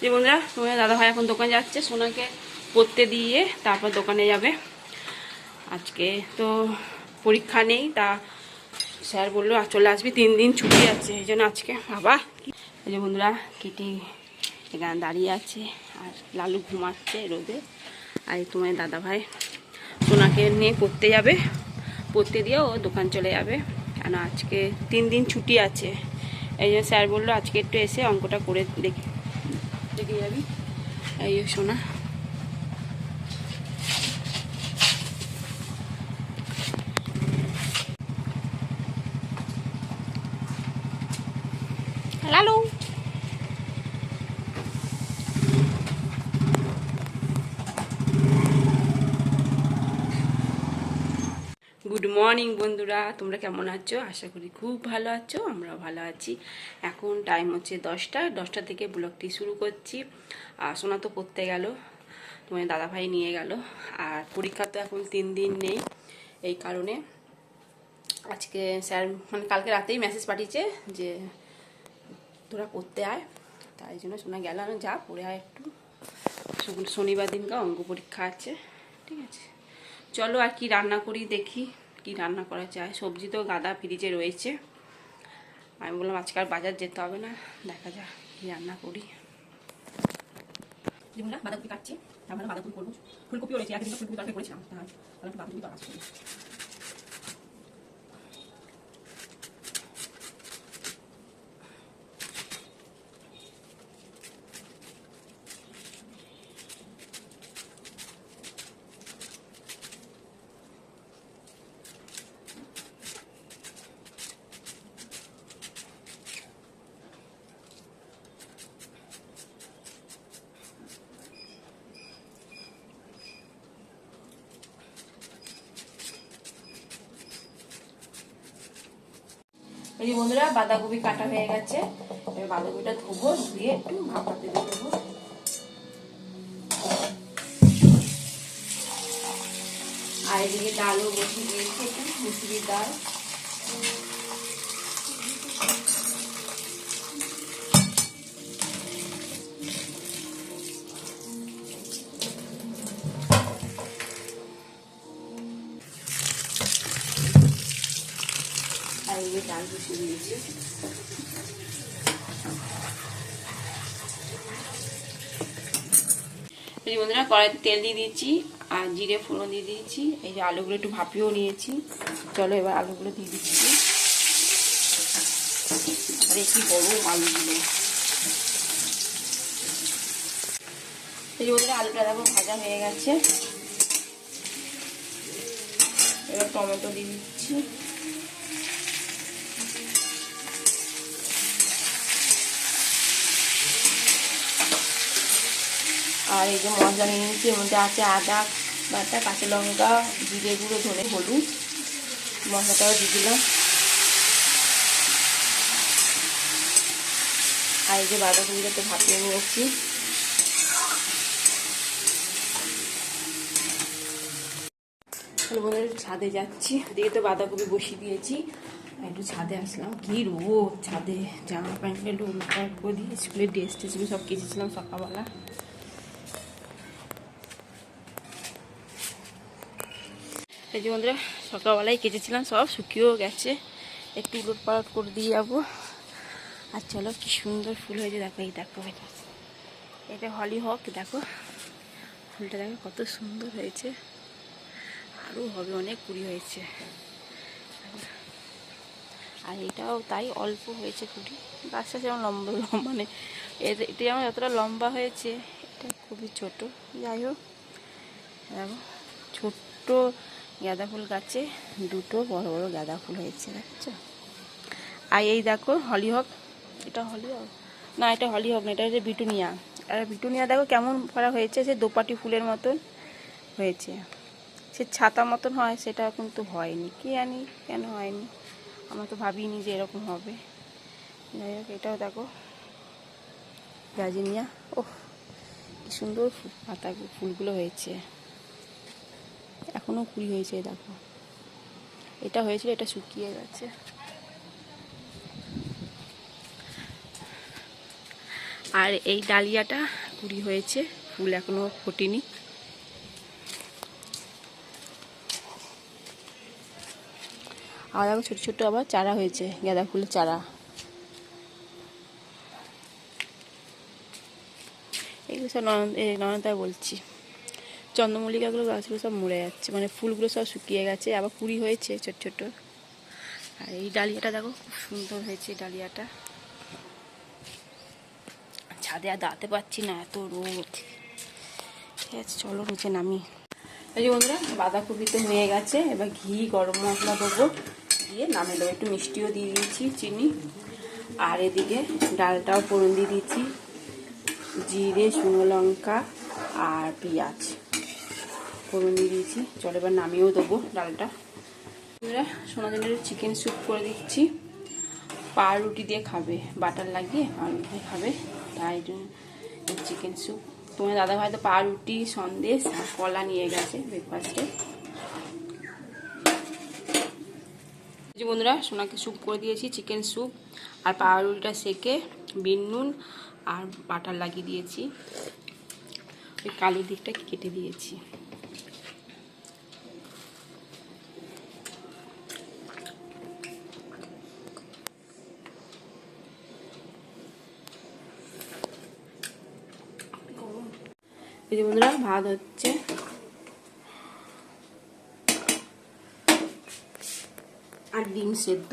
যে বন্ধুরা? তোমার দাদাভাই এখন দোকানে যাচ্ছে, সোনাকে পড়তে দিয়ে তারপর দোকানে যাবে। আজকে তো পরীক্ষা নেই, তা স্যার বলল, আর চলে আসবি, তিন দিন ছুটি আছে, এই জন্য আজকে, বাবা। এই যে বন্ধুরা, কিটি এখানে দাঁড়িয়ে আছে, আর লালু ঘুমাচ্ছে রোদে। আর তোমার দাদাভাই সোনাকে নিয়ে পড়তে যাবে। পড়তে দিয়ে ও দোকান চলে যাবে। কেন আজকে তিন দিন ছুটি আছে। এই জন্য স্যার বলল, আজকে একটু এসে অঙ্কটা করে দেখে। দেখে যাবি এই যে সোনা লালু গুড মর্নিং বন্ধুরা। তোমরা কেমন আছো? আশা করি খুব ভালো আছো, আমরাও ভালো আছি। এখন টাইম হচ্ছে দশটা। দশটা থেকে ব্লগটি শুরু করছি। আর সোনা তো পড়তে গেল তোমার দাদাভাই নিয়ে গেল। আর পরীক্ষা তো এখন তিন দিন নেই, এই কারণে আজকে স্যার মানে কালকে রাতেই মেসেজ পাঠিয়েছে যে, তোরা পড়তে আয়। তাই জন্য শোনা গেল যা পড়ে আয় একটু। শনিবার দিনকা অঙ্ক পরীক্ষা আছে, ঠিক আছে। চলো আর কি রান্না করি, দেখি কি রান্না করা যায়। সবজি তো গাদা ফ্রিজে রয়েছে। আমি বললাম আজকাল বাজার যেতে হবে না, দেখা যাক কি রান্না করি। যেগুলো বাঁধাকপি কাটছি, তারপরে বাঁধাকপি করব ফুলকপিও রয়েছে, একদিন ফুলকপি তরকারি করেছিলাম তাহলে বাঁধাকপি তরকারি এই বন্ধুরা, বাঁধাকপি কাটা হয়ে গেছে। বাঁধাকপিটা ধোবো, ধুয়ে একটু ভাপাতে দেবো। আর এদিকে ডালও বসিয়ে দিয়েছি, একটু মুসুরির ডাল। এই বন্ধুরা, কড়াইতে তেল দিয়ে দিয়েছি, আর জিরে ফোড়ন দিয়ে দিয়েছি। এই যে আলুগুলো একটু ভাপিয়েও নিয়েছি। চলো এবার আলুগুলো দিয়ে দিচ্ছি। আরে বড় আলুগুলো। এই বন্ধুরা, আলুটা দেখো ভাজা হয়ে গেছে। এবার টমেটো দিয়ে দিচ্ছি। আর এই যে মশলা নিয়ে নিচ্ছি এর মধ্যে আছে আদা বাটা, কাঁচা লঙ্কা, জিরে গুঁড়ো ধরে হলুদ, মশলাটাও দিয়ে দিলাম। আর এই যে বাঁধাকপিটা তো ভাপিয়ে নিয়েছি। বলে ছাদে যাচ্ছি। এদিকে তো বাঁধাকপি বসিয়ে দিয়েছি। একটু ছাদে আসলাম। কি রোদ ছাদে? জামা প্যান্ট প্যান্টগুলো উল্টা করে দিয়ে স্কুলের ড্রেস টেসগুলো সব কেচেছিলাম সকালবেলা। এই যে বন্ধুরা, সকালবেলায় কেচেছিলাম সব, শুকিয়েও গেছে। একটু উলট পালট করে দিয়ে যাব। আর চলো কি সুন্দর ফুল হয়েছে, দেখো, এই দেখো এটা। এটা হলি হক, দেখো। ফুলটা দেখো, কত সুন্দর হয়েছে। আরও হবে, অনেক কুড়ি হয়েছে। আর এটাও তাই অল্প হয়েছে কুড়ি। গাছটা যেমন লম্বা লম্বা মানে এটা যেমন যতটা লম্বা হয়েছে, এটা খুবই ছোট। যাই হোক, দেখো, ছোট্ট গাঁদা ফুল গাছে দুটো বড় বড় গাঁদা ফুল হয়েছে, দেখছ? আর এই দেখো হলিহক এটা হলিহক না, এটা হলিহক না, এটা হচ্ছে বিটুনিয়া। আর বিটুনিয়া দেখো কেমন করা হয়েছে, সে দোপাটি ফুলের মতন হয়েছে। সে ছাতা মতন হয়, সেটা কিন্তু হয়নি। কি জানি কেন হয়নি? আমরা তো ভাবিনি যে এরকম হবে। যাই হোক, এটাও দেখো। গাজিনিয়া, ওহ, কি সুন্দর পাতা, ফুলগুলো হয়েছে। এখনও কুড়ি হয়েছে দেখো। এটা হয়েছিল, এটা শুকিয়ে গেছে। আর এই ডালিয়াটা কুড়ি হয়েছে, ফুল এখনও ফোটেনি। আর দেখো ছোটো ছোটো আবার চারা হয়েছে, গাঁদা ফুলের চারা। এগুলো সব এই ননদায় বলছি। চন্দ্রমল্লিকাগুলো গাছগুলো সব মরে যাচ্ছে। মানে ফুলগুলো সব শুকিয়ে গেছে, আবার কুড়ি হয়েছে ছোট ছোট। আর এই ডালিয়াটা দেখো, খুব সুন্দর হয়েছে ডালিয়াটা। ছাদে আর দাঁড়াতে পারছি না, এত রোদ। ঠিক আছে, চলো নিচে নামি। এই যে বন্ধুরা, বাঁধাকপি তো হয়ে গেছে, এবার ঘি, গরম মশলা দেবো। দিয়ে নামে দেবো, একটু মিষ্টিও দিয়ে দিয়েছি, চিনি। আর এদিকে ডালটাও ফোড়ন দিয়ে দিয়েছি। জিরে, শুকনো লঙ্কা আর পেঁয়াজ। ফোড়ন দিয়ে দিয়েছি। চলো এবার নামিয়েও দেবো ডালটা। বন্ধুরা সোনা জলের চিকেন স্যুপ করে দিচ্ছি। পাউরুটি দিয়ে খাবে বাটার লাগিয়ে পাউরুটি দিয়ে খাবে। তাই জন্য চিকেন স্যুপ তোমার দাদা ভাই তো পাউরুটি সন্দেশ আর কলা নিয়ে গেছে ব্রেকফাস্টে যে বন্ধুরা, সোনাকে স্যুপ করে দিয়েছি চিকেন স্যুপ আর পাউরুটিটা সেকে বিন, নুন আর বাটার লাগিয়ে দিয়েছি। ওই কালো দিকটা কেটে দিয়েছি। এই বন্ধুরা, ভাত হচ্ছে। আর ডিম সেদ্ধ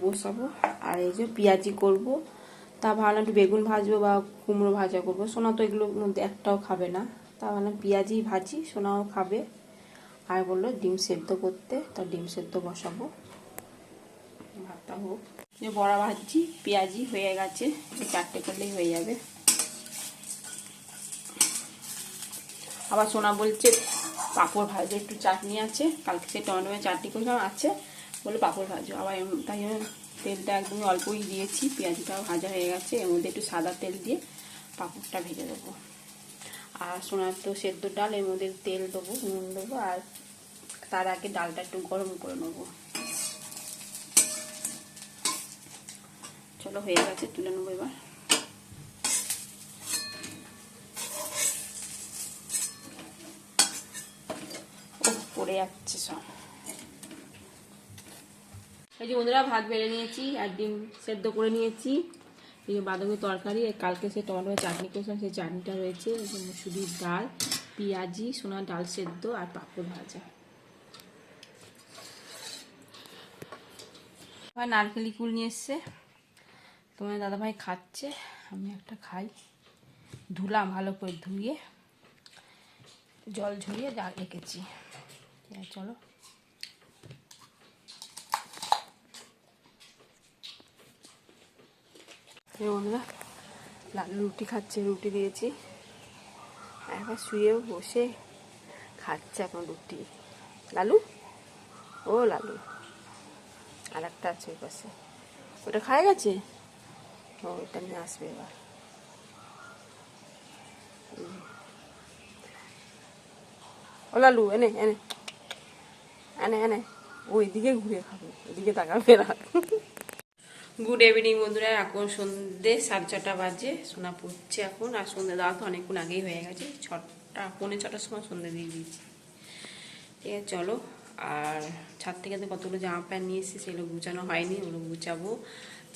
বসাবো আর এই যে পেঁয়াজি করব। তা ভাবলাম একটু বেগুন ভাজবো বা কুমড়ো ভাজা করব। সোনা তো এগুলোর মধ্যে একটাও খাবে না। তা ভাবলাম পেঁয়াজি ভাজি, সোনাও খাবে। আর বলল ডিম সেদ্ধ করতে, তা ডিম সেদ্ধ বসাবো। ভাতটা হোক। যে বড়া ভাজছি, পেঁয়াজি হয়ে গেছে। চারটে করলেই হয়ে যাবে। আবার সোনা বলছে, পাঁপড় ভাজো, একটু চাটনি আছে। কালকে সে টমেটো চাটনি করলাম আছে। বলে পাঁপড় ভাজো। আবার তাই তেলটা একদমই অল্পই দিয়েছি, পেঁয়াজটাও ভাজা হয়ে গেছে। এর মধ্যে একটু সাদা তেল দিয়ে পাঁপড়টা ভেজে দেবো। আর সোনার তো সেদ্ধ ডাল, এর মধ্যে তেল দেবো, নুন দেবো, আর তার আগে ডালটা একটু গরম করে নেব। চলো হয়ে গেছে, তুলে নেব এবার। ও যাচ্ছে সব। এই যে বন্ধুরা, ভাত বেড়ে নিয়েছি, আর ডিম সেদ্ধ করে নিয়েছি। এই যে বাঁধাকপি তরকারি কালকে সে টমেটো চাটনি করেছিলাম, সেই চাটনিটা রয়েছে। মুসুরির ডাল, পেঁয়াজি সোনা ডাল সেদ্ধ, আর পাঁপড় ভাজা। আর নারকেলি কুল নিয়ে এসছে। তোমার দাদাভাই খাচ্ছে, আমি একটা খাই। ধুলাম ভালো করে ধুয়ে, জল ঝরিয়ে রেখেছি চলো। এই বন্ধুরা লালু রুটি খাচ্ছে, রুটি দিয়েছি। একবার শুয়ে বসে খাচ্ছে এখন রুটি। লালু? ও লালু আর একটা আছে ওই পাশে। ওটা খায় গেছে? ও, ওটা নিয়ে আসবে এবার। ও লালু, এনে এনে। এনে এনে। ওই দিকে ঘুরে খাবে, ওইদিকে তাকাবে গুড ইভিনিং বন্ধুরা। এখন সন্ধ্যে সাড়ে ছটা বাজে, সোনা পড়ছে এখন, আর সন্ধ্যে দেওয়া তো অনেকক্ষণ আগেই হয়ে গেছে। ছটা, পৌনে ছটার সময় সন্ধ্যে দিয়ে দিয়েছি। ঠিক আছে, চলো। আর ছাদ থেকে তো কতগুলো জামা প্যান্ট নিয়ে এসেছি, সেগুলো গুছানো হয়নি, ওগুলো গুছাবো।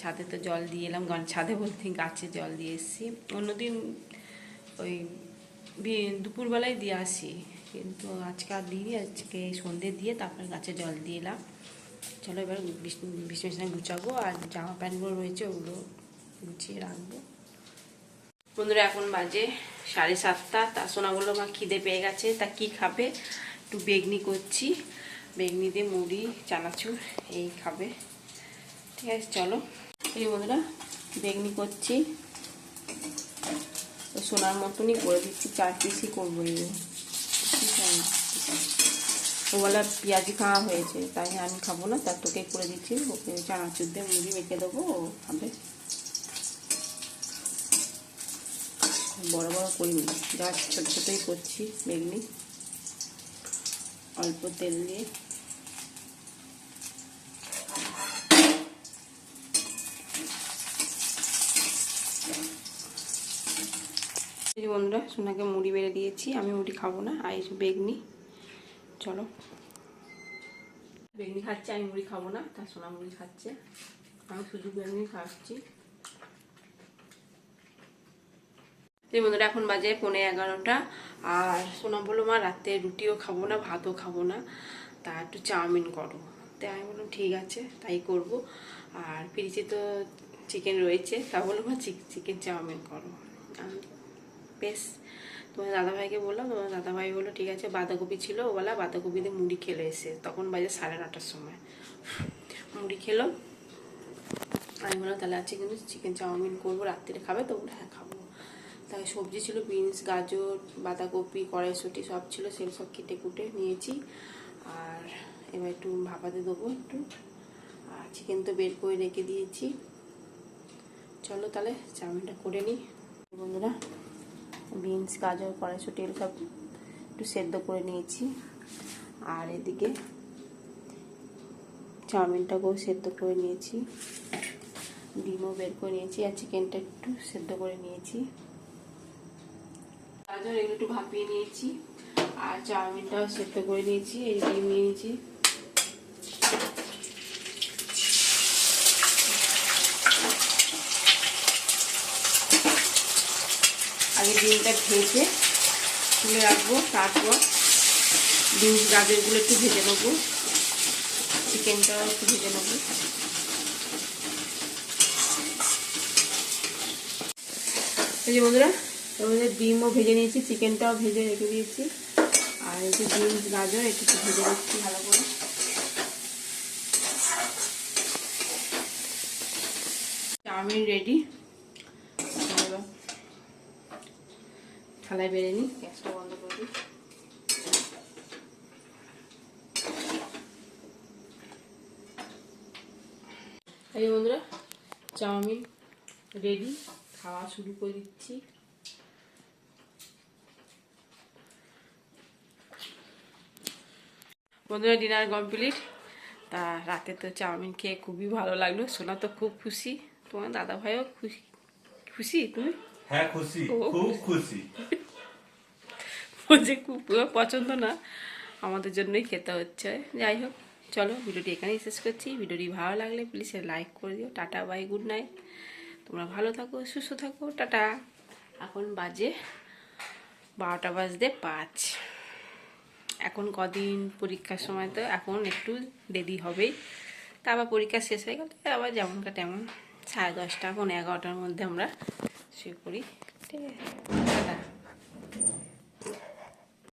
ছাদে তো জল দিয়ে এলাম ছাদে বলতে গাছে জল দিয়ে এসেছি। অন্যদিন ওই দুপুরবেলায় দিয়ে আসি। কিন্তু আজকে আর দিইনি, আজকে সন্ধে দিয়ে তারপরে গাছে জল দিয়ে এলাম। চলো এবার বিছানা গুছাবো আর জামা প্যান্টগুলো রয়েছে ওগুলো গুছিয়ে রাখব। বন্ধুরা, এখন বাজে সাড়ে সাতটা। তা সোনাগুলো মা, খিদে পেয়ে গেছে, তা কি খাবে? একটু বেগনি করছি। বেগনি দিয়ে মুড়ি, চানাচুর, এই খাবে। ঠিক আছে, চলো। এই বন্ধুরা, বেগনি করছি। সোনার মতনই করে দিচ্ছি, চার পিসই করব এই আছে ওবেলা পেঁয়াজি খাওয়া হয়েছে, তাই আমি খাব না তার তোকে করে দিচ্ছি। ওকে চানাচুর দিয়ে মুড়ি মেখে দেবো, ও খাবে। বড় বড় করিনি যা ছোটো ছোটোই করছি বেগনি অল্প তেল দিয়ে। বন্ধুরা, সোনাকে মুড়ি বেড়ে দিয়েছি, আমি মুড়ি খাব না, আর বেগনি। চলো। বেগনি খাচ্ছে, আমি মুড়ি খাব না, তার সোনা মুড়ি খাচ্ছে। আমি শুধু বেগনি খাচ্ছি। বন্ধুরা, এখন বাজে পৌনে এগারোটা। আর সোনা বলল, মা, রাতে রুটিও খাব না, ভাতও খাব না। তা একটু চাউমিন করো। তাই আমি বললাম, ঠিক আছে, তাই করব। আর ফ্রিজে তো চিকেন রয়েছে, তা বলল, মা চিকেন চাউমিন করো। বেশ। তোমার দাদাভাইকে বললাম, তোমার দাদাভাই বলল, ঠিক আছে, বাঁধাকপি ছিল ওবেলা বাঁধাকপি দিয়ে মুড়ি খেলে এসে। তখন বাজে সাড়ে নটার সময়। মুড়ি খেলো। আমি বললাম, তাহলে আজকে কিন্তু চিকেন চাউমিন করব, রাত্রিরে খাবে তো হ্যাঁ খাব। তাই সবজি ছিল, বিনস, গাজর, বাঁধাকপি, কড়াইশুটি সব ছিল, সেগুলো সব কেটে কুটে নিয়েছি। আর এবার একটু ভাপাতে দেবো একটু। আর চিকেন তো বের করে রেখে দিয়েছি। চলো তাহলে, চাউমিনটা করে নিই। বন্ধুরা বিনস, গাজর, কড়াইশুটি এগুলো সব একটু সেদ্ধ করে নিয়েছি। আর এদিকে চাউমিনটাকেও সেদ্ধ করে নিয়েছি। ডিমও বের করে নিয়েছি আর চিকেনটা একটু সেদ্ধ করে নিয়েছি। গাজর এগুলো একটু ভাপিয়ে নিয়েছি। আর চাউমিনটাও সেদ্ধ করে নিয়েছি, এই ডিম নিয়েছি। আগে ডিমটা ভেজে তুলে রাখব, তারপর ডিম গাজরগুলো একটু ভেজে নেব। চিকেনটাও একটু ভেজে নেব। এই বন্ধুরা, এর ডিমও ভেজে নিয়েছি, চিকেনটাও ভেজে রেখে দিয়েছি। আর এই যে ডিম গাজর, একটু ভেজে রাখছি ভালো করে। Chow mein ready. থালায় বেড়ে নিই। গ্যাসটা বন্ধ করে দিই। এই বন্ধুরা চাউমিন রেডি খাওয়া শুরু করে দিচ্ছি। বন্ধুরা ডিনার কমপ্লিট তা রাতে তো চাউমিন খেয়ে খুবই ভালো লাগল। সোনা তো খুব খুশি। তোমার দাদা ভাইও খুশি। খুশি তুমি? হ্যাঁ খুশি। খুব খুশি। পছন্দ না। আমাদের জন্যই খেতে হচ্ছে। যাই হোক চলো ভিডিওটি এখানেই শেষ করছি। ভিডিওটি ভালো লাগলে প্লিজ লাইক করে দিও। টাটা বাই গুড নাইট তোমরা ভালো থাকো সুস্থ থাকো। টাটা। এখন বাজে বারোটা বাজতে পাঁচ। এখন কদিন পরীক্ষার সময় তো এখন একটু দেরি হবেই। তা আবার পরীক্ষা শেষ হয়ে গেলে আবার যেমনটা তেমন সাড়ে দশটা পনেরো এগারোটার মধ্যে আমরা শুয়ে পড়ি ঠিক আছে?